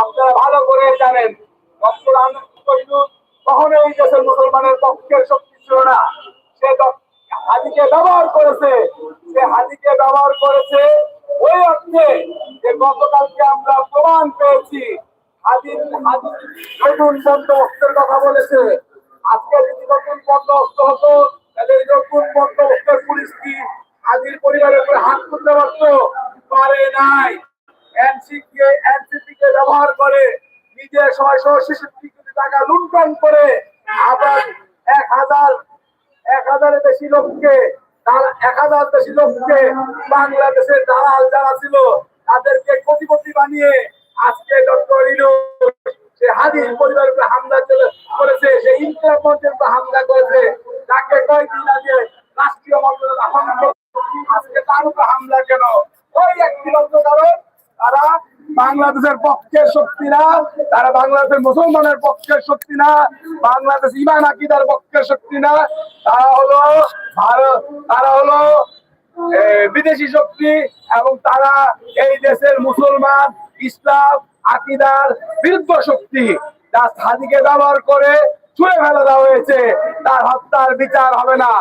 আপনারা ভালো করে জানেন ডক্টর দেশের মুসলমানের পক্ষের শক্তি ছিল না। সে হাদিকে ব্যবহার করেছে, সে হাদিকে ব্যবহার করেছে, ওই অর্থে যে গতকালকে আমরা প্রমাণ পেয়েছি হাদির হাদির নতুন বন্দোবস্তের কথা বলেছে। আজকে যদি নতুন বন্দোবস্ত হতো তাহলে নতুন বন্দোবস্তের পুলিশ কি হাদির পরিবারের উপরে হাত তুলতে পারতো, পারে নাই। এনসিপি এনসিপি ব্যবহার করে নিজের সহ টাকা লুণ্ঠন করে আবার এক হাজার, এক হাজারের বেশি লোককে এক হাজার বেশি লোককে বাংলাদেশের দালাল যারা ছিল, তাদেরকে কোটিপতি বানিয়ে আজকে ডক্টর সে হাদিস পরিবারের উপরে হামলা করেছে, সে ইন্টার মঞ্চের উপরে হামলা করেছে। তাকে কয়েকদিন আগে রাষ্ট্রীয় ভঙ্গ তার বাংলাদেশের পক্ষের শক্তি না, তারা বাংলাদেশের মুসলমানের পক্ষের শক্তি না, বাংলাদেশ ইমান আকিদার পক্ষের শক্তি না। তারা হলো ভারত, তারা হলো বিদেশি শক্তি এবং তারা এই দেশের মুসলমান, ইসলাম, আকিদার বিরুদ্ধ শক্তি। যা হাদিকে ব্যবহার করে ছুঁড়ে ফেলে দেওয়া হয়েছে। তার হত্যার বিচার হবে না।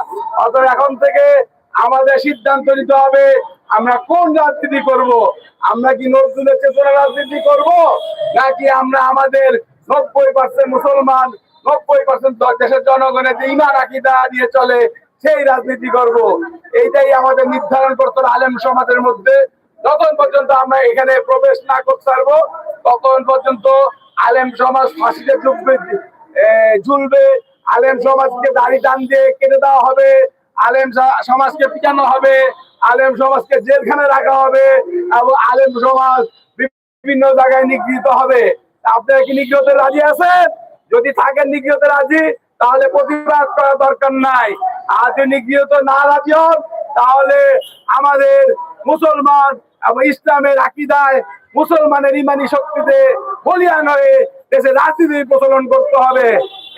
অতএব এখন থেকে আমাদের সিদ্ধান্ত নিতে হবে, আমরা কোন রাজনীতি করব? আমরা কি নজরুলের চেতনা রাজনীতি করব? নাকি আমরা আমাদের নব্বই পার্সেন্ট মুসলমান, নব্বই পার্সেন্ট দেশের জনগণের যে ইমান আকিদা নিয়ে চলে, সেই রাজনীতি করব। এইটাই আমাদের নির্ধারণ করতে আলেম সমাজের মধ্যে। যতক্ষণ পর্যন্ত আমরা এখানে প্রবেশ না করতে পারব, ততক্ষণ পর্যন্ত আলেম সমাজ ফাঁসিতে ঝুঁকবে ঝুলবে। আলেম সমাজকে দাড়ি টান দিয়ে কেটে দেওয়া হবে। আলেম সমাজকে পিটানো হবে, আলেম সমাজকে জেলখানে রাখা হবে এবং আলেম সমাজ বিভিন্ন জায়গায় নিগৃহীত হবে। আপনারা কি নিগৃহতে রাজি আছেন? যদি থাকেন নিগৃহতে রাজি, তাহলে প্রতিবাদ করা দরকার নাই। আর যদি নিগৃহীত না রাজি হন, তাহলে আমাদের মুসলমান এবং ইসলামের আকিদায় মুসলমানের ইমানি শক্তিতে বলিয়ান হয়ে দেশে রাজনীতি প্রচলন করতে হবে।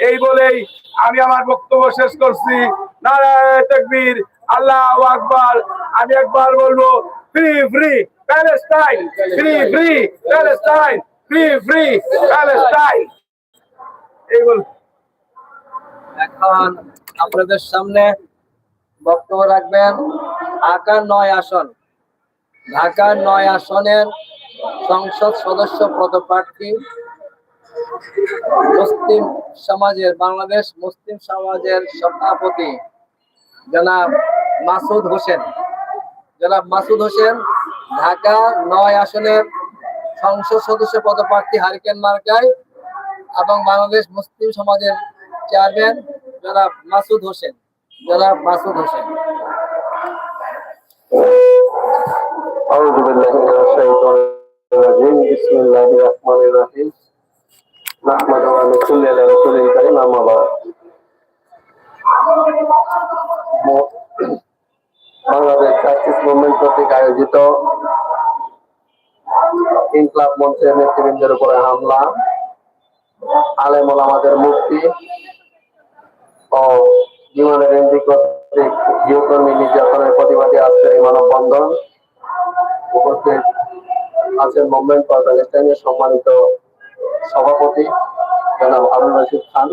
এই বলেই আমি আমার বক্তব্য শেষ করছি। নারায়ণ আল্লাহ আকবার। আমি একবার বলব free free Palestine free free Palestine free free Palestine এই বল। এখন আপনাদের সামনে বক্তব্য রাখবেন ঢাকার নয় আসন। ঢাকার নয় আসনের সংসদ সদস্য পদপ্রার্থী মুসলিম সমাজের বাংলাদেশ মুসলিম সমাজের সভাপতি জনাব মাসুদ হোসেন জনাব মাসুদ হোসেন ঢাকা নয় আসনের সংসদ সদস্য পদপ্রার্থী হারিকেন মার্কায় এবং বাংলাদেশ মুসলিম সমাজের চেয়ারম্যান জনাব মাসুদ হোসেন জনাব মাসুদ হোসেন أعوذ بالله من الشيطان الرجيم بسم الله الرحمن الرحيم نحمد ونصلي على رسوله الكريم أما بعد বাংলাদেশ জাস্টিস মুভমেন্ট কর্তৃক আয়োজিত ইনকলাব মঞ্চের নেতৃবৃন্দের উপরে হামলা আলেম আমাদের মুক্তি ও বিমানের এমপি কর্তৃক গৃহকর্মী নির্যাতনের প্রতিবাদী আজকের এই মানববন্ধন উপস্থিত আছেন মুভমেন্ট ফর প্যালেস্টাইনের সম্মানিত সভাপতি জনাব হারুন রশিদ খান।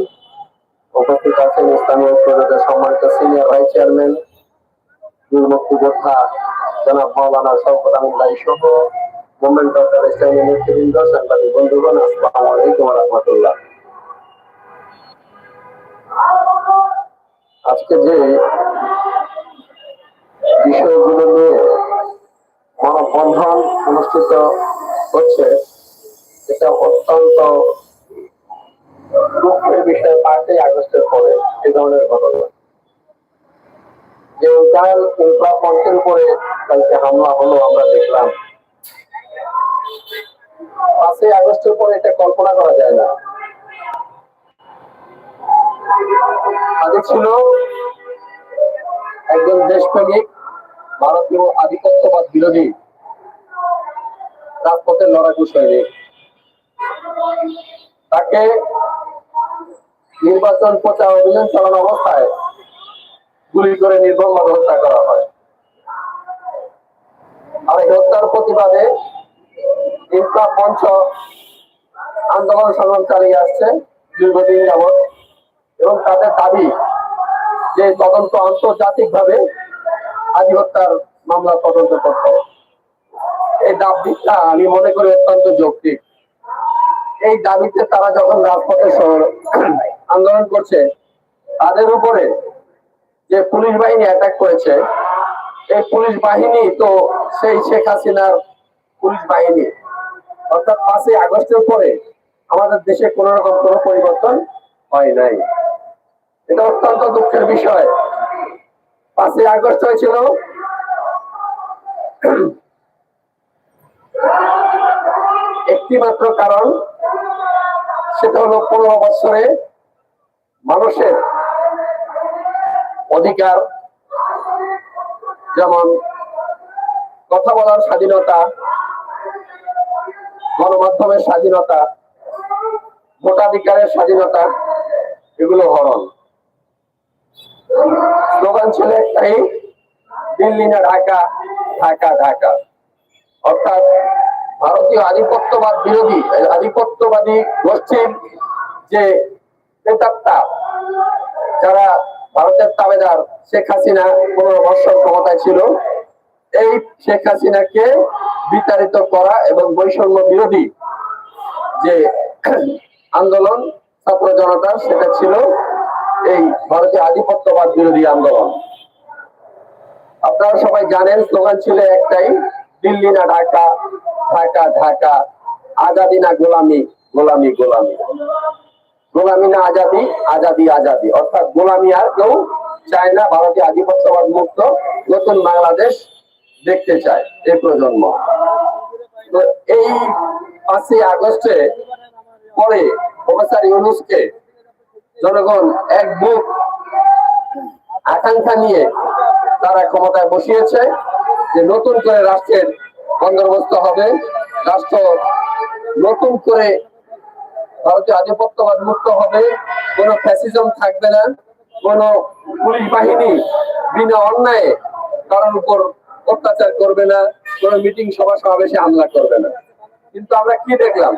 উপস্থিত আছেন ইসলামী ঐক্যজোটের সম্মানিত সিনিয়র ভাইস চেয়ারম্যান বীর মুক্তিযোদ্ধা জনাব মৌলানা শওকত আমিন সহ মুভমেন্ট ফর প্যালেস্টাইনের নেতৃবৃন্দ, সাংবাদিক বন্ধুগণ, আসসালামু আলাইকুম রাহমাতুল্লাহ। আজকে যে বিষয়গুলো নিয়ে মানববন্ধন অনুষ্ঠিত হচ্ছে অত্যন্ত দুঃখের বিষয়, পাঁচই আগস্টের পরে এই ধরনের ঘটনা। যে উদ্যান উপরে কালকে হামলা হলো আমরা দেখলাম। পাঁচই আগস্টের পরে এটা কল্পনা করা যায় না। আগে ছিল একজন দেশপ্রেমিক, ভারতীয় আধিপত্যবাদ বিরোধী, রাজপথের লড়াকু সৈনিক। তাকে নির্বাচন প্রচার অভিযান চালানো অবস্থায় গুলি করে নির্মমভাবে হত্যা করা হয় আর এই হত্যার প্রতিবাদে মঞ্চ আন্দোলন সংগ্রাম চালিয়ে আসছে দীর্ঘদিন যাবৎ এবং তাদের দাবি যে তদন্ত আন্তর্জাতিক ভাবে আদি হত্যার মামলা তদন্ত করতে। এই দাবিটা আমি মনে করি অত্যন্ত যৌক্তিক এই দাবিতে তারা যখন রাজপথে আন্দোলন করছে, তাদের উপরে যে পুলিশ বাহিনী অ্যাটাক করেছে, এই পুলিশ বাহিনী তো সেই শেখ হাসিনার পুলিশ বাহিনী। অর্থাৎ পাঁচই আগস্টের পরে আমাদের দেশে কোন রকম কোনো পরিবর্তন হয় নাই। এটা অত্যন্ত দুঃখের বিষয়। পাঁচই আগস্ট হয়েছিল। একটি মাত্র কারণ সেটা হলো পনেরো বছরে মানুষের অধিকার, যেমন কথা বলার স্বাধীনতা, গণমাধ্যমের স্বাধীনতা, ভোটাধিকারের স্বাধীনতা, এগুলো হরণ। স্লোগান ছিল একটাই, দিল্লি না ঢাকা ঢাকা ঢাকা। অর্থাৎ ভারতীয় আধিপত্যবাদ বিরোধী আধিপত্যবাদী গোষ্ঠীর যে প্রেতাত্মা যারা ভারতের তাবেদার শেখ হাসিনা পনেরো বছর ক্ষমতায় ছিল, এই শেখ হাসিনাকে বিতাড়িত করা এবং বৈষম্য বিরোধী যে আন্দোলন, ছাত্র জনতার, সেটা ছিল এই ভারতীয় আধিপত্যবাদ বিরোধী আন্দোলন। আপনারা সবাই জানেন, স্লোগান ছিল একটাই দিল্লি না ঢাকা ঢাকা ঢাকা। আজাদি না গোলামি? গোলামি গোলামি। গোলামি না আজাদি? আজাদি আজাদি। অর্থাৎ গোলামি আর কেউ চায় না ভারতীয় আধিপত্যবাদ মুক্ত নতুন বাংলাদেশ দেখতে চায় এই প্রজন্ম। তো এই পাঁচই আগস্টে পরে প্রফেসর ইউনুসকে জনগণ এক বুক আকাঙ্ক্ষা নিয়ে তারা ক্ষমতায় বসিয়েছে। যে নতুন করে রাষ্ট্রের বন্দোবস্ত হবে, রাষ্ট্র নতুন করে ভারতীয় আধিপত্যবাদ মুক্ত হবে, কোনো ফ্যাসিজম থাকবে না, কোনো পুলিশ বাহিনী বিনা অন্যায় কারোর উপর অত্যাচার করবে না, কোনো মিটিং, সভা, সমাবেশে হামলা করবে না। কিন্তু আমরা কি দেখলাম?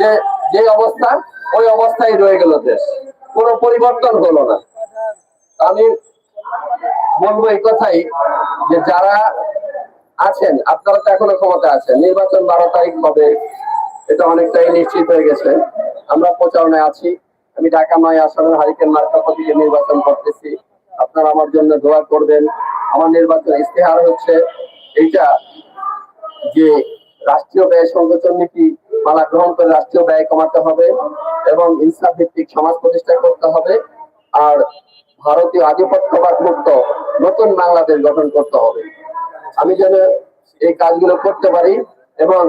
যে যে অবস্থা, ওই অবস্থায় রয়ে গেল দেশ। কোনো পরিবর্তন হলো না। আমি বলব এই কথাই যে যারা আছেন, আপনারা তো এখনও ক্ষমতা আছেন। নির্বাচন বারো তারিখ হবে, এটা অনেকটাই নিশ্চিত হয়ে গেছে। আমরা প্রচারণায় আছি। আমি ঢাকা নয় আসনের হারিকেন মার্কা প্রতীকে নির্বাচন করতেছি। আপনারা আমার জন্য দোয়া করবেন। আমার নির্বাচন ইস্তেহার হচ্ছে এইটা যে রাষ্ট্রীয় ব্যয় সংকোচন নীতি মালা গ্রহণ করে রাষ্ট্রীয় ব্যয় কমাতে হবে এবং ইনসাফ ভিত্তিক সমাজ প্রতিষ্ঠা করতে হবে। আর ভারতীয় আধিপত্যবাদ মুক্ত নতুন বাংলাদেশ গঠন করতে হবে। আমি যেন এই কাজগুলো করতে পারি এবং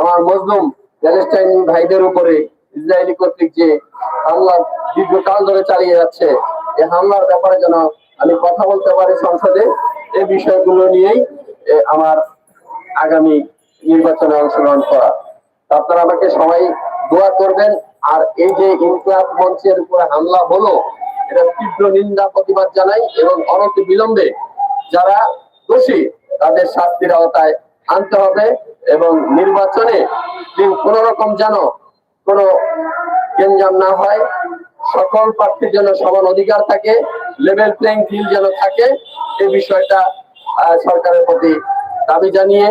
আমার মজলুম প্যালেস্টাইন ভাইদের উপরে ইসরায়েলি কর্তৃক যে হামলা দীর্ঘকাল ধরে চালিয়ে যাচ্ছে, এই হামলার ব্যাপারে যেন আমি কথা বলতে পারি সংসদে এই বিষয়গুলো নিয়েই আমার আগামী নির্বাচনে অংশগ্রহণ করা। আপনারা আমাকে সবাই দোয়া করবেন। আর এই যে ইনকলাব মঞ্চের উপরে হামলা হলো এটা তীব্র নিন্দা, প্রতিবাদ জানাই এবং অনতি বিলম্বে যারা দোষী, তাদের শাস্তির আওতায় আনতে হবে এবং নির্বাচনে কোন রকম যেন কোনো গেঞ্জাম না হয়। সকল প্রার্থীর জন্য সমান অধিকার থাকে লেভেল প্লেইং ফিল্ড যেন থাকে এই বিষয়টা সরকারের প্রতি দাবি জানিয়ে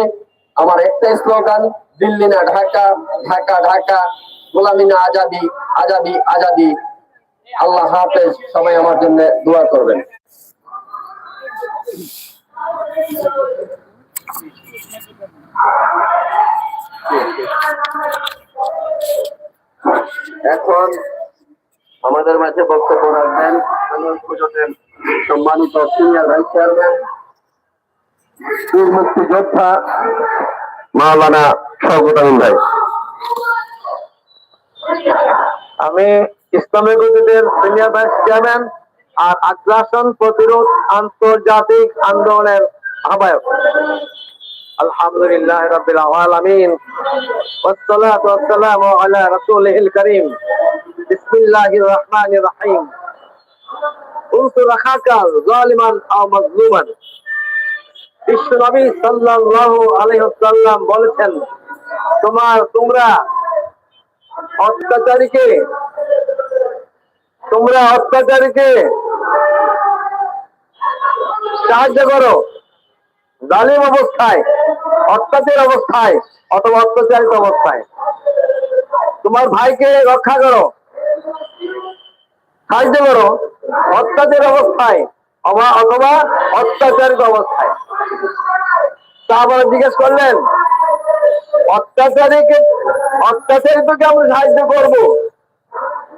আমার একটাই স্লোগান, দিল্লি না ঢাকা ঢাকা ঢাকা, গোলামি না আজাদি আজাদি আজাদি। আল্লাহ হাফেজ, সবাই আমার জন্য দোয়া করবেন। এখন আমাদের মাঝে বক্তব্য রাখবেন। সম্মানিত সিনিয়র ভাইস চেয়ারম্যান মুক্তিযোদ্ধা মাওলানা আমিন ভাই। আমি ইসলামী গতিদের সিনিয়র ভাইস চেয়ারম্যান আর আগ্রাসন প্রতিরোধ আন্তর্জাতিক আন্দোলনের আহ্বায়ক আলহামদুলিল্লাহ রাব্বিল আলামিন والصلاة والسلام على رسوله الكريم بسم الله الرحمن الرحيم انصر اخاك ظالما او مظلوما বিশ্ব নবী সাল্লাল্লাহু আলাইহি ওয়াসাল্লাম বলেছেন তোমার তোমরা অত্যাচারীকে তোমরা অত্যাচারীকে সাহায্য করো। জালিম অবস্থায় অত্যাচার অবস্থায় অথবা অত্যাচারিত অবস্থায়। তোমার ভাইকে রক্ষা করো। সাহায্য করো। অত্যাচার অবস্থায় অবা- অথবা অত্যাচারিত অবস্থায়। তারপরে জিজ্ঞেস করলেন অত্যাচারীকে অত্যাচারিতকে আমরা সাহায্য করব?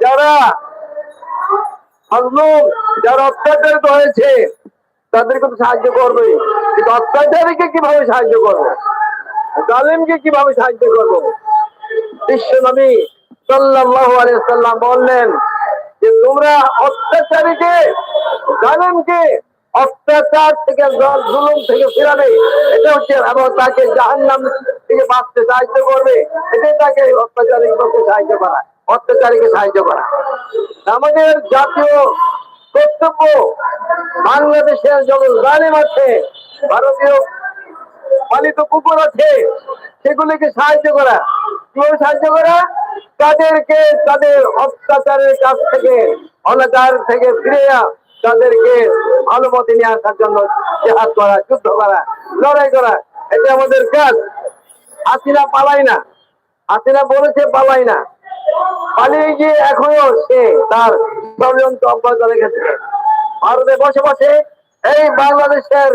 যারা মজলুম যারা অত্যাচারিত হয়েছে তাদেরকে তো সাহায্য করবে। কিন্তু অত্যাচারীকে কীভাবে সাহায্য করব? জালিমকে কীভাবে সাহায্য করব? বিশ্ব নবী সাল্লাল্লাহু সাল্লাম বললেন যে, তোমরা অত্যাচারীকে, জালেমকে অত্যাচার থেকে, জল- জুলুম থেকে ফিরাবে। এটা হচ্ছে এবং তাকে জাহান্নাম থেকে বাঁচতে সাহায্য করবে। এটাই তাকে অত্যাচারী করতে সাহায্য করা। অত্যাচারীকে সাহায্য করা। আমাদের জাতীয় কর্তব্য বাংলাদেশের যখন জালিম আছে, ভারতীয় পালিত কুকুর আছে, সেগুলিকে সাহায্য করা। কীভাবে সাহায্য করা? তাদেরকে তাদের অত্যাচারের কাছ থেকে, অনাচার থেকে ফিরে তাদেরকে ভালো পথে নিয়ে আসার জন্য জেহাদ করা, যুদ্ধ করা, লড়াই করা। এটা আমাদের কাজ। হাসিনা পালাই না। হাসিনা বলেছে পালাই না। পালিয়ে গিয়ে এখনও সে তার ষড়যন্ত্র অব্যাহত রেখেছে। ভারতে বসে বসে এই বাংলাদেশের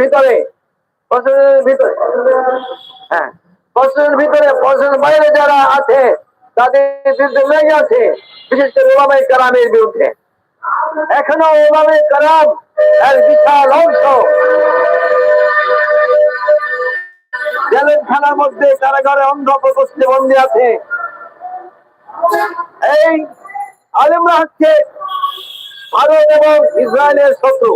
ভিতরে ভিতরে হ্যাঁ ভিতরে বাইরে যারা আছে, তাদের বিরুদ্ধে লেগে আছে, বিশেষ করে ওলামাই কালামের বিরুদ্ধে। এখনও ওলামাই কালাম এর বিশাল অংশ জেলের খানার মধ্যে কারাগারে অন্ধ প্রকোষ্ঠে বন্দী আছে। এই আলিমরা হচ্ছে ভারত এবং ইসরায়েলের শত্রু।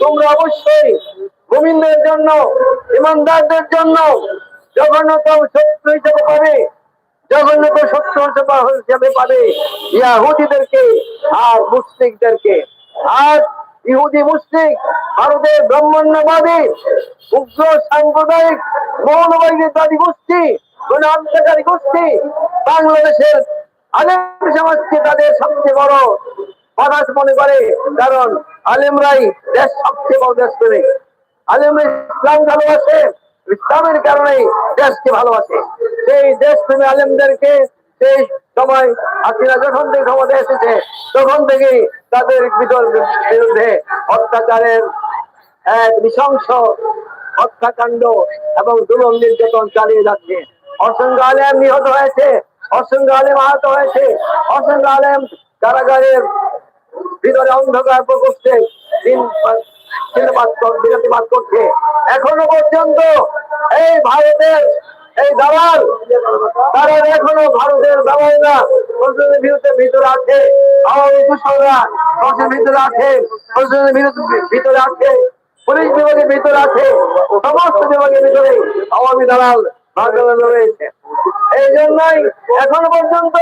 তোমরা অবশ্যই জন্য, ইমানদারদের জন্য জঘন্যতম শত্রু হিসেবে পাবে। জঘন্যতম শত্রু হিসেবে পাবে। ইয়াহুদিদেরকে আর মুসলিকদেরকে আর ইহুদি মুসলিক ভারতের ব্রাহ্মণ্যবাদী উগ্র সাম্প্রদায়িক, মৌলবাদী গোষ্ঠী কোন অন্তকারী গোষ্ঠী, বাংলাদেশের আলেম সমাজকে তাদের সবচেয়ে বড় বাতাস মনে করে, কারণ আলেমরাই দেশ সবচেয়ে বড় দেশ করে। আলেমরা ইসলাম ভালোবাসে ইসলামের কারণে দেশকে ভালোবাসে সেই দেশপ্রেমী আলেমদেরকে সেই সময় হাসিনা যখন থেকে ক্ষমতা এসেছে তখন থেকেই তাদের বিরুদ্ধে অত্যাচারের এক নৃশংস হত্যাকাণ্ড এবং দুলম নির্যাতন চালিয়ে যাচ্ছে অসংখ্য আলেম নিহত হয়েছে অসংখ্য আলেম আহত হয়েছে অসংখ্য আলেম কারাগারের ভিতরে অন্ধকার প্রকোষ্ঠে দিন বিরতিবাদ করছে এখনও পর্যন্ত এই ভারতের এই দালাল, তারা এখনও ভারতের দালালরা প্রশাসনের বিরুদ্ধে ভিতরে আছে। আওয়ামী কুশলরা প্রশাসনের ভিতরে আছে। প্রশাসনের ভিতরে আছে। পুলিশ বিভাগের ভিতরে আছে। সমস্ত বিভাগের ভিতরে আওয়ামী দালাল বাংলাদেশ রয়েছে। এই জন্যই এখনও পর্যন্ত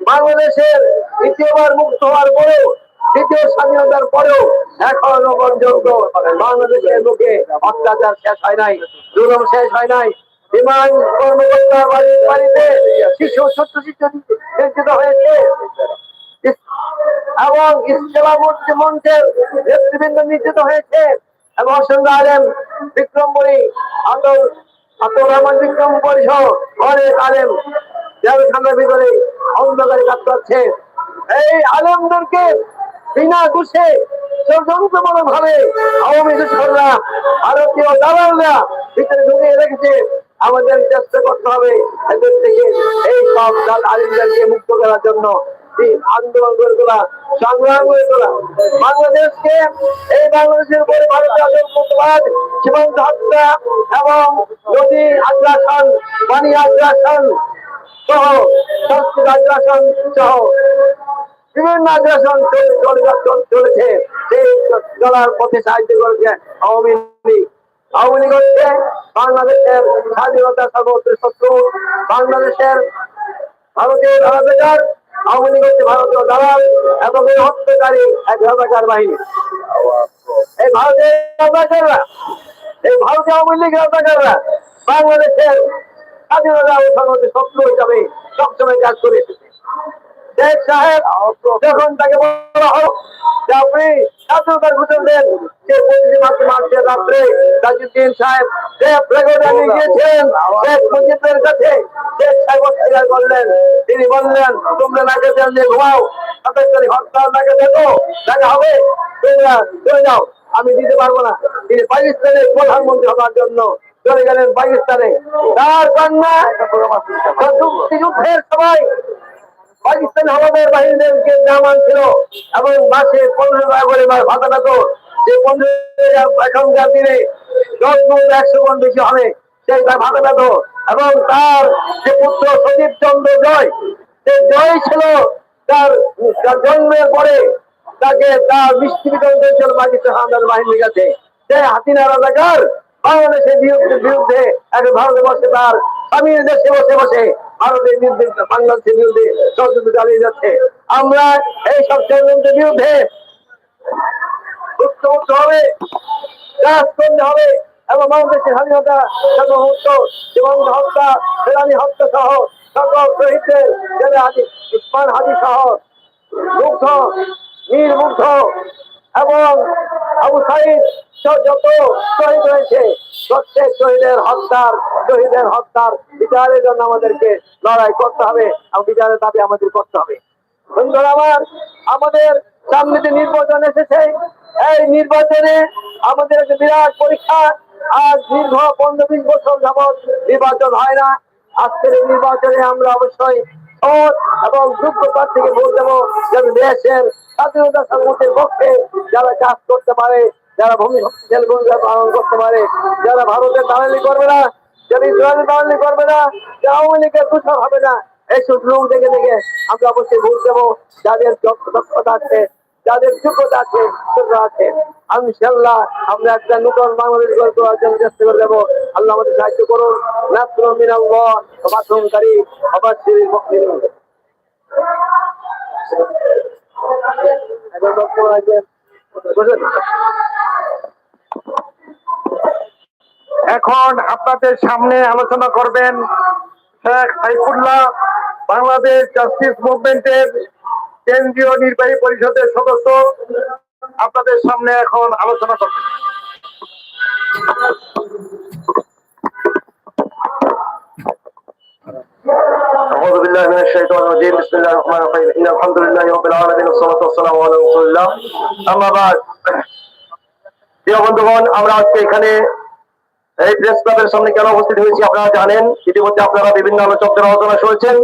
বাংলাদেশের দ্বিতীয়বার মুক্ত হওয়ার পরেও দ্বিতীয় স্বাধীনতার পরেও এখনও পর্যন্ত বাংলাদেশের লোকে অত্যাচার শেষ হয় নাই, জুলুম শেষ হয় নাই। বিমান কর্মকর্তা বাড়িতে শিশু নির্যাতিত হয়েছে। এবং ইসলাম মঞ্চের নেতৃবৃন্দ নির্যাতিত হয়েছে। এবং অসংখ্য আলেম বিক্রমপুরী আতল রহমান বিক্রম পরিষদ অনেক আলেম জেলখানার ভিতরে অন্ধকারে কাজ করছে। এই আলেমদেরকে বিনা ঘুষে ষড়যন্ত্রমূলক ভাবে আওয়ামী দুষ্কররা ভারতীয় দালালরা ভিতরে ঢুকিয়ে রেখেছে। আমাদের চেষ্টা করতে হবে এদের থেকে এই সব দাল আলিমদেরকে মুক্ত করার জন্য। আন্দোলন করে তোলা, সংগ্রাম তোলা। বাংলাদেশকে, এই বাংলাদেশের উপরে ভারতীয় আতঙ্কবাদ সীমান্ত হত্যা এবং নদী আগ্রাসন, পানি আগ্রাসন সহ, সংস্কৃত আগ্রাসন সহ বিভিন্ন আগ্রাসন চলে- চলেছে। সেই চলার পথে সাহায্য করেছে আওয়ামী লীগ। আওয়ামী লীগ হচ্ছে বাংলাদেশের স্বাধীনতা সর্বোচ্চ শত্রু। বাংলাদেশের ভারতীয় দালাবেকার আওয়ামী লীগ হচ্ছে ভারতীয় দালাল এবং এই হত্যাকারী এক রাজাকার বাহিনী। এই ভারতীয় রাজাকাররা এই ভারতীয় আওয়ামী লীগ রাজাকাররা বাংলাদেশের স্বাধীনতা সর্বোচ্চ শত্রু হিসাবে সবসময় কাজ করে এসেছে। শেখ সাহেব, যখন তাকে বলা হোক যে আপনি স্বাধীনতার দেন পঁচিশে রাত্রে তাজুদ্দিন সাহেব টেপ রেকর্ডার নিয়ে গিয়েছেন শেখ কাছে শেখ সাহেব অস্বীকার করলেন। তিনি বললেন, তোমরা নাকে তেল দিয়ে ঘুমাও তাদের হত্যা নাকে দেখো, দেখা হবে, তোমরা চলে যাও, আমি দিতে পারব না। তিনি পাকিস্তানের প্রধানমন্ত্রী হওয়ার জন্য চলে গেলেন পাকিস্তানে। তার কন্যা যুদ্ধের সময় পাকিস্তান হাওয়াদার বাহিনীদেরকে জামান ছিল এবং মাসে পনেরো টাকা করে ভাতা পেত যে পনেরো এখনকার দিনে দশ গুণ একশো গুণ বেশি হবে, সেই তার ভাতা পেত এবং তার যে পুত্র সজীব চন্দ্র জয়, সে জয় ছিল তার জন্মের পরে তাকে তার মিষ্টি বিতরণ করেছিল পাকিস্তান হাওয়াদার বাহিনীর কাছে। সে হাসিনা রাজাকার বাংলাদেশের বিরুদ্ধে বিরুদ্ধে এখন ভারতে বসে তার স্বামীর দেশে বসে বসে ভারতের বিরুদ্ধে বাংলাদেশের বিরুদ্ধে ষড়যন্ত্র চালিয়ে যাচ্ছে। আমরা এই সব ষড়যন্ত্রের বিরুদ্ধে হবে, কাজ করতে হবে এবং বাংলাদেশের স্বাধীনতা সর্বমুক্ত জীবন হত্যা ফেরানি হত্যা সহ সকল শহীদদের যারা হাজি ইসমান হাজি সহ মুগ্ধ মীর মুগ্ধ এবং আবু সাইদ যত শহীদ রয়েছে প্রত্যেক শহীদের হত্যার শহীদের হত্যার বিচারের জন্য আমাদেরকে লড়াই করতে হবে এবং বিচারের দাবি আমাদের করতে হবে। বন্ধুরা আমার, আমাদের সামনে যে নির্বাচন এসেছে, এই নির্বাচনে আমাদের একটা বিরাট পরীক্ষা, আজ দীর্ঘ পনেরো বিশ বছর যাবৎ নির্বাচন হয় না। আজকের নির্বাচনে আমরা অবশ্যই এবং যেন দেশের স্বাধীনতা পক্ষে যারা কাজ করতে পারে, যারা ভূমি ভূমিকা পালন করতে পারে, যারা ভারতের দালালি করবে না, যারা ইসরায়েলের দালালি করবে না, যারা আওয়ামী লীগের হবে না, এই সুযোগ দেখে দেখে আমরা অবশ্যই ভোট দেবো, যাদের দক্ষ- দক্ষতা আছে যাদের যোগ্যতা আছে যোগ্যতা আছে ইনশাল্লাহ আমরা একটা নতুন বাংলাদেশ গড়ে তোলার জন্য চেষ্টা করে দেবো আল্লাহ আমাদের সাহায্য করুন নাসরুম মিনাল্লাহ ওয়া ফাতহুন কারীম ওয়া এখন বক্তব্য রাখবেন। বসুন। এখন আপনাদের সামনে আলোচনা করবেন শেখ সাইফুল্লাহ, বাংলাদেশ জাস্টিস মুভমেন্টের কেন্দ্রীয় নির্বাহী পরিষদের সদস্য আপনাদের সামনে এখন আলোচনা করবেন أعوذ بالله من الشيطان الرجيم بسم الله الرحمن الرحيم إن الحمد لله رب العالمين والصلاة والسلام على رسول الله أما بعد প্রিয় বন্ধুগণ আমরা আজকে এখানে এই প্রেস ক্লাবের সামনে কেন উপস্থিত হয়েছি আপনারা জানেন ইতিমধ্যে আপনারা বিভিন্ন আলোচকদের আলোচনা শুনেছেন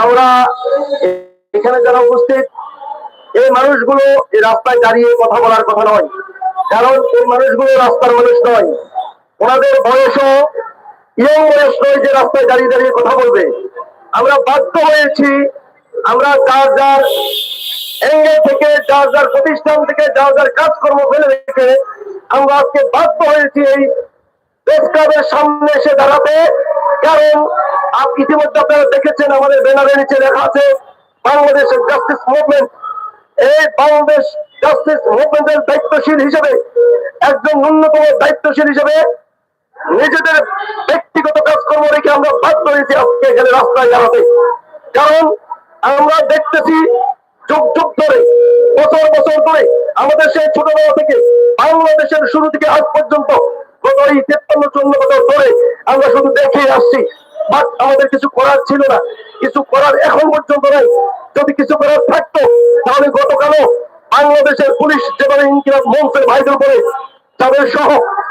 আমরা এখানে যারা উপস্থিত, এই মানুষগুলো এই রাস্তায় দাঁড়িয়ে কথা বলার কথা নয়। কারণ এই মানুষগুলো রাস্তার মানুষ নয়। ওনাদের বয়সও, ইয়ং বয়স নয় যে রাস্তায় দাঁড়িয়ে দাঁড়িয়ে কথা বলবে। আমরা বাধ্য হয়েছি, আমরা যার যার এঙ্গেল থেকে, যার যার প্রতিষ্ঠান থেকে, যার যার কাজকর্ম ফেলে রেখে আমরা আজকে বাধ্য হয়েছি এই প্রেস ক্লাবের সামনে এসে দাঁড়াতে। কারণ ইতিমধ্যে আপনারা দেখেছেন, আমাদের ব্যানারের নিচে লেখা আছে বাংলাদেশের জাস্টিস মুভমেন্ট এই বাংলাদেশ জাস্টিস মুভমেন্টের দায়িত্বশীল হিসেবে, একজন ন্যূনতম দায়িত্বশীল হিসেবে নিজেদের ব্যক্তিগত কাজকর্ম রেখে আমরা বাধ্য হয়েছি আজকে এখানে রাস্তায় দাঁড়াতে। কারণ আমরা দেখতেছি যুগ যুগ ধরে, বছর বছর ধরে আমাদের সেই ছোটবেলা থেকে, বাংলাদেশের শুরু থেকে আজ পর্যন্ত গত এই তেপ্পান্ন চন্ন বছর ধরে আমরা শুধু দেখে আসছি। আমাদের কিছু করার ছিল না। কিছু করার এখন পর্যন্ত নাই। যদি কিছু করার থাকতো, তাহলে গতকালও বাংলাদেশের পুলিশ যেভাবে ইনকিলাব মঞ্চের ভাইদের উপরে তাদের সহ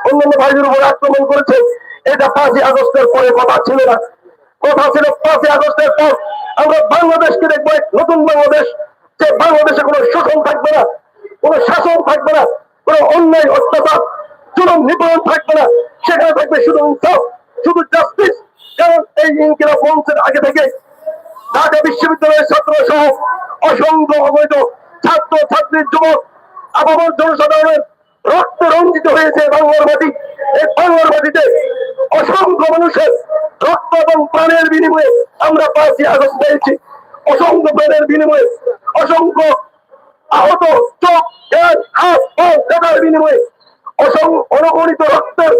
অন্যান্য ভাইদের উপরে আক্রমণ করেছে, এটা পাঁচই আগস্টের পরে কথা ছিল না। কথা ছিল পাঁচই আগস্টের পর আমরা বাংলাদেশকে দেখব, এক নতুন বাংলাদেশ, যে বাংলাদেশে কোনো শোষণ থাকবে না, কোনো শাসন থাকবে না, কোনো অন্যায়, অত্যাচার জুলুম নিপীড়ন থাকবে না। সেখানে থাকবে শুধু ইনসাফ, শুধু জাস্টিস কারণ এই ইনকিলাব আগে থেকে ঢাকা বিশ্ববিদ্যালয়ের ছাত্র সহ অসংখ্য অবৈধ ছাত্র ছাত্রীর যুবক আবহাওয়ার জনসাধারণের রক্ত রঞ্জিত হয়েছে বাংলার মাটি এই বাংলার মাটিতে অসংখ্য মানুষের রক্ত এবং প্রাণের বিনিময়ে আমরা পাঁচই আগস্ট পেয়েছি। অসংখ্য প্রাণের বিনিময়ে, অসংখ্য আহত চোখ হাত, পা টাকার বিনিময়ে অসংখ্য অনগণিত রক্তের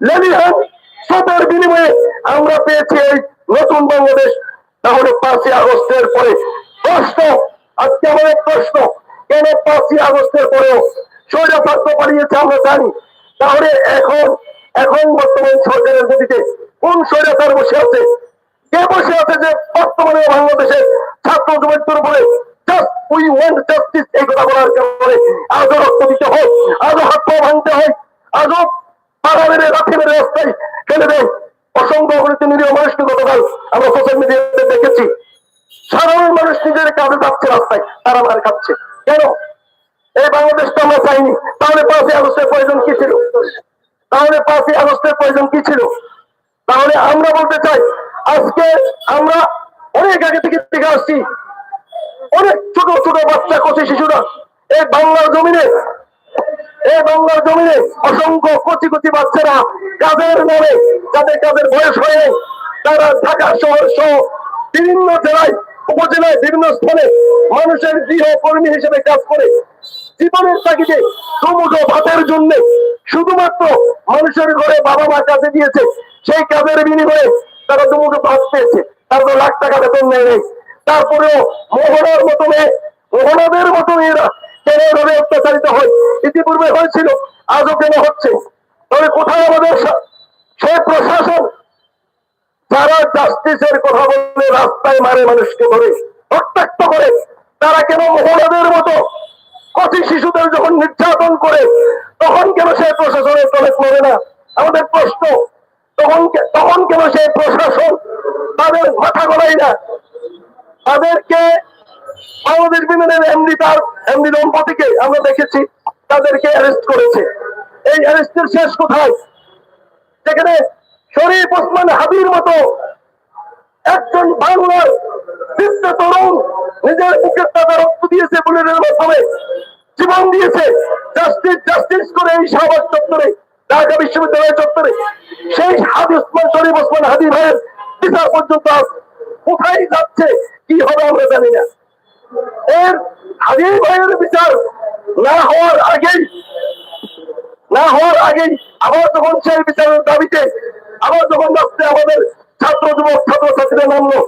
লেলিহান স্রোতের বিনিময়ে আমরা পেয়েছি এই নতুন বাংলাদেশ। তাহলে পাঁচই আগস্টের পরে প্রশ্ন, আজকে আমাদের প্রশ্ন, কেন পাঁচই আগস্টের পরেও সৈরা থাকতে পারিয়েছে আমরা জানি। তাহলে এখন এখন বর্তমান সরকারের গতিতে কোন স্বৈরাচার বসে আছে? কে বসে আছে যে বর্তমানে বাংলাদেশের ছাত্র যুবকদের উপরে আজও রক্ত দিতে হয়, আজও হাত পা ভাঙতে হয়, আজও পাড়া মেরে লাঠি মেরে রাস্তায় ফেলে দেয় অসংখ্য নিরীহ মানুষকে গতকাল আমরা সোশ্যাল মিডিয়াতে দেখেছি। সাধারণ মানুষ নিজের কাজে যাচ্ছে রাস্তায়, তারা মার খাচ্ছে। কেন? এই বাংলাদেশটা আমরা চাইনি। তাহলে পাঁচই আগস্টের প্রয়োজন কি ছিল? তাহলে পাঁচই আগস্টের প্রয়োজন কি ছিল? তাহলে আমরা বলতে চাই, আজকে আমরা অনেক আগে থেকে থেকে আসছি, অনেক ছোট ছোট বাচ্চা কচি শিশুরা এই বাংলার জমিনে এই বাংলার জমিনে অসংখ্য কচি কচি বাচ্চারা কাজের যাদের কাজের বয়স হয়ে তারা ঢাকা শহর সহ বিভিন্ন জেলায়, উপজেলায়, বিভিন্ন স্থানে মানুষের গৃহ কর্মী হিসেবে কাজ করে জীবনের তাগিদে সমুদ্র ভাতের জন্য শুধুমাত্র মানুষের ঘরে বাবা মা কাজে দিয়েছে, সেই কাজের বিনিময়ে তারা দুমুঠো ভাত পেয়েছে। তার তো লাখ টাকা বেতন নেয় নেই। তারপরেও মোহনার মতো মেয়ে মোহনাদের মতো মেয়েরা কেন অত্যাচারিত হয়। ইতিপূর্বে হয়েছিল, আজও কেন হচ্ছে? তবে কোথায় আমাদের সেই প্রশাসন? যারা জাস্টিসের কথা বলে রাস্তায় মারে মানুষকে ধরে রক্তাক্ত করে, তারা কেন মহিলাদের মতো কচি শিশুদের যখন নির্যাতন করে, তখন কেন সেই প্রশাসনের তলে পড়ে না? আমাদের প্রশ্ন, তখন তখন কেন সেই প্রশাসন তাদের মাথা গলায় না? তাদেরকে বাংলাদেশ বিমানের এমডি তার এমডি দম্পতিকে আমরা দেখেছি, তাদেরকে অ্যারেস্ট করেছে। এই অ্যারেস্টের শেষ কোথায়? যেখানে শরীফ ওসমান হাবির মতো একজন বাংলার বৃদ্ধ তরুণ নিজের বুকের টাকা রক্ত দিয়েছে বুলেটের মাধ্যমে জীবন দিয়েছে। জাস্টিস জাস্টিস করে এই শাহবাগ চত্বরে, ঢাকা বিশ্ববিদ্যালয় চত্বরে। সেই হাদি ওসমান, শরীফ ওসমান হাদি ভাইয়ের বিচার পর্যন্ত কোথায় যাচ্ছে, কি হবে আমরা জানি না। এর হাদি ভাইয়ের বিচার না হওয়ার আগেই, না হওয়ার আগেই আবার যখন সেই বিচারের দাবিতে, আবার যখন রাস্তায় আমাদের ছাত্র যুবক ছাত্র ছাত্রীরা নামলো,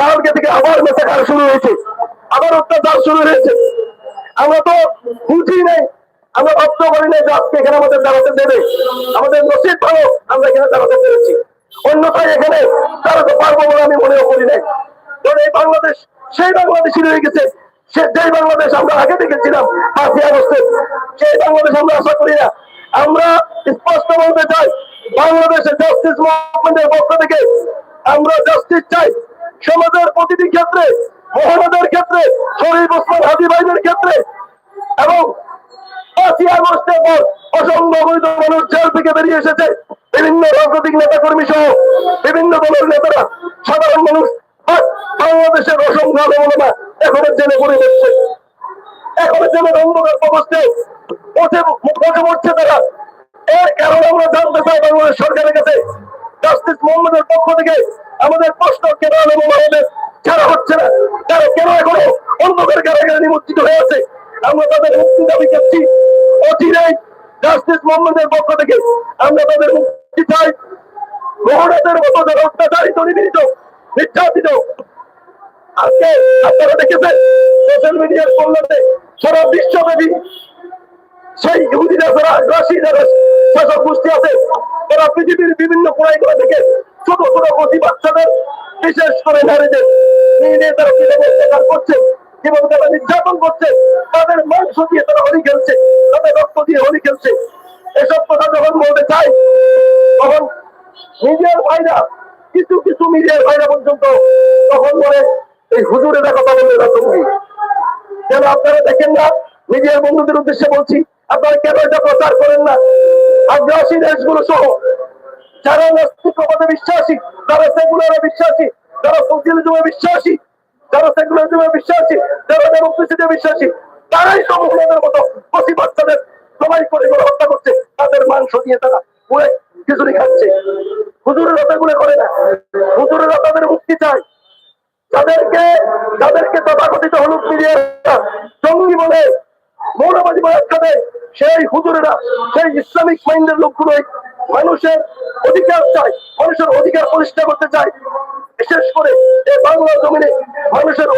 কালকে থেকে আবার মেসাকার শুরু হয়েছে, আবার অত্যাচার শুরু হয়েছে। আমরা তো বুঝি নাই, আমরা ভাবতেও পারি নাই যে আজকে এখানে আমাদের দাঁড়াতে দেবে। আমাদের নসিব ভালো, আমরা এখানে দাঁড়াতে পেরেছি। অন্যথায় এখানে দাঁড়াতে পারব বলে আমি মনেও করি নাই। কারণ এই বাংলাদেশ সেই বাংলাদেশই রয়ে গেছে। সে যেই বাংলাদেশ আমরা আগে দেখেছিলাম, পাঁচই আগস্টে, সেই বাংলাদেশ আমরা আশা করি না। আমরা স্পষ্ট বলতে চাই বাংলাদেশের জাস্টিস মুভমেন্টের পক্ষ থেকে আমরা জাস্টিস চাই। সমাজের প্রতিটি ক্ষেত্রে, মহিলাদের ক্ষেত্রে শরীফ ওসমান হাজি ভাইদের ক্ষেত্রে। এবং পাঁচই আগস্টের পর অসংখ্য মানুষ জেল থেকে বেরিয়ে এসেছে। বিভিন্ন রাজনৈতিক নেতা কর্মী সহ বিভিন্ন দলের নেতারা, সাধারণ মানুষ বাংলাদেশের অসংখ্য আলোচনা এখনও জেলে পড়ে যাচ্ছে এখনও জেলের অন্ধকার অবস্থায় মরছে তারা। এর কারণ আমরা জানতে চাই বাংলাদেশ সরকারের কাছে। জাস্টিস মোহাম্মদের পক্ষ থেকে আমাদের প্রশ্ন, কেন ছাড়া হচ্ছে না? তারা কেন এখনও অন্ধকার কারাগারে নিমজ্জিত হয়ে আছে? আমরা তাদের মুক্তি দাবি করছি। অচিরেই জাস্টিস মোহাম্মদের পক্ষ থেকে আমরা তাদের মুক্তি চাই। মহারাজের মতো যারা অত্যাচারিত, নিপীড়িত বিভিন্ন থেকে ছোট ছোট কচি বাচ্চাদের, বিশেষ করে নারীদের নিয়ে তারা কীভাবে অত্যাচার করছে কীভাবে তারা নির্যাতন করছে। তাদের মাংস দিয়ে তারা হোলি খেলছে, তাদের রক্ত দিয়ে হোলি খেলছে। এসব কথা যখন বলতে চাই, তখন নিজের ভাইরা কিছু কিছু মিডিয়ার ভাইরা পর্যন্ত তখন বলে, এই হুজুরেরা কথা বলে এরা তুমি কেন আপনারা দেখেন না? মিডিয়ার বন্ধুদের উদ্দেশ্যে বলছি, আপনারা কেন এটা প্রচার করেন না? আগ্রাসী দেশগুলো সহ যারা নাস্তিকবাদে বিশ্বাসী, যারা সেগুলারে বিশ্বাসী, যারা সোশ্যালিজমে বিশ্বাসী, যারা সেকুলারিজমে বিশ্বাসী, যারা ডেমোক্রেসিতে বিশ্বাসী, তারাই সব ওনাদের মতো কচি বাচ্চাদের সবাই করে হত্যা করছে। তাদের মাংস দিয়ে তারা খিচুড়ি খাচ্ছে হুজুরের হত্যাগুলো করে না। মুক্তি চায় যাদেরকে যাদেরকে তথাকথিত হলুদ মিডিয়া জঙ্গি বলে, মৌলবাদী বলে সেই হুজুরেরা, সেই ইসলামিক মাইন্ডের লোকগুলোই মানুষের অধিকার চায়, মানুষের অধিকার প্রতিষ্ঠা করতে চায়। বিশেষ করে এই বাংলা জমিনে মানুষের